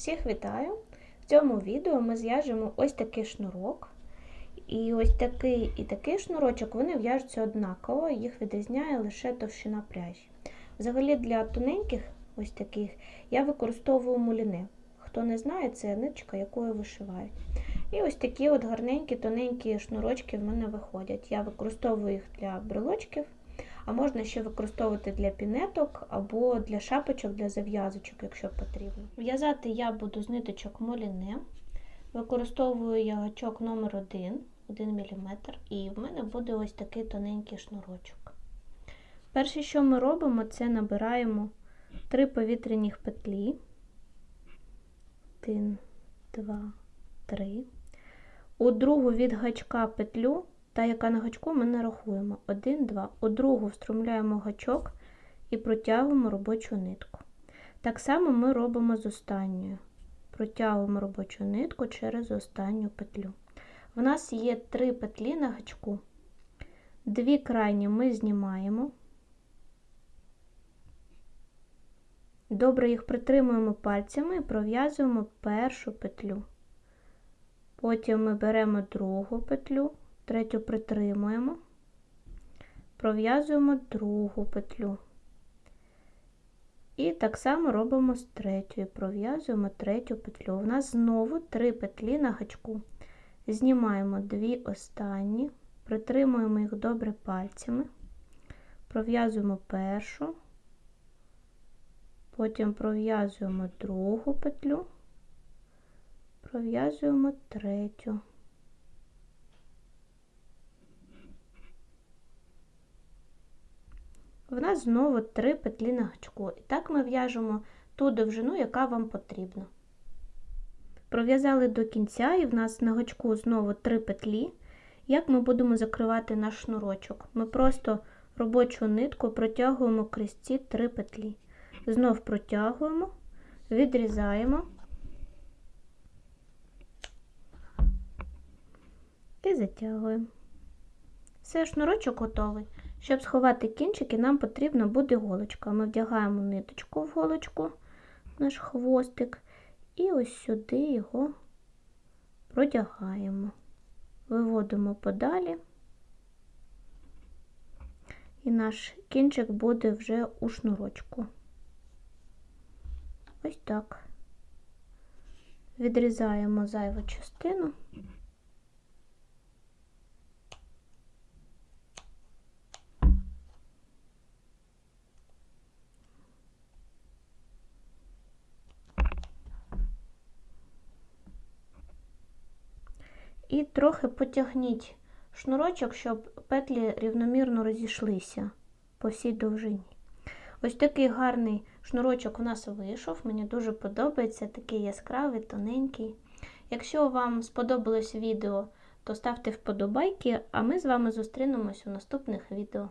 Всіх вітаю! В цьому відео ми зв'яжемо ось такий шнурок. І ось такий і такий шнурочок вони в'яжуться однаково, їх відрізняє лише товщина пряжі. Взагалі для тоненьких ось таких я використовую муліни. Хто не знає, це ниточка, якою вишивають. І ось такі от гарненькі, тоненькі шнурочки в мене виходять. Я використовую їх для брелочків, а можна ще використовувати для пінеток або для шапочок, для зав'язочок, якщо потрібно. В'язати я буду з ниточок моліне. Використовую я гачок номер 1 1 мм, і в мене буде ось такий тоненький шнурочок. Перше, що ми робимо, це набираємо 3 повітряних петлі. 1, 2, 3. У другу від гачка петлю, та яка на гачку, ми не рахуємо. 1, 2. У другу встромляємо гачок і протягуємо робочу нитку. Так само ми робимо з останньою. Протягуємо робочу нитку через останню петлю. В нас є 3 петлі на гачку. Дві крайні ми знімаємо. Добре їх притримуємо пальцями і пров'язуємо першу петлю. Потім ми беремо другу петлю, третю притримуємо, пров'язуємо другу петлю. І так само робимо з третьою, пров'язуємо третю петлю. У нас знову три петлі на гачку. Знімаємо дві останні, притримуємо їх добре пальцями, пров'язуємо першу, потім пров'язуємо другу петлю, пров'язуємо третю. В нас знову три петлі на гачку. І так ми в'яжемо ту довжину, яка вам потрібна. Пров'язали до кінця, і в нас на гачку знову три петлі. Як ми будемо закривати наш шнурочок? Ми просто робочу нитку протягуємо крізь ці три петлі. Знов протягуємо, відрізаємо і затягуємо. Все, шнурочок готовий. Щоб сховати кінчики, нам потрібна буде голочка. Ми вдягаємо ниточку в голочку, наш хвостик, і ось сюди його продягаємо, виводимо подалі, і наш кінчик буде вже у шнурочку. Ось так. Відрізаємо зайву частину. І трохи потягніть шнурочок, щоб петлі рівномірно розійшлися по всій довжині. Ось такий гарний шнурочок у нас вийшов. Мені дуже подобається, такий яскравий, тоненький. Якщо вам сподобалось відео, то ставте вподобайки, а ми з вами зустрінемось у наступних відео.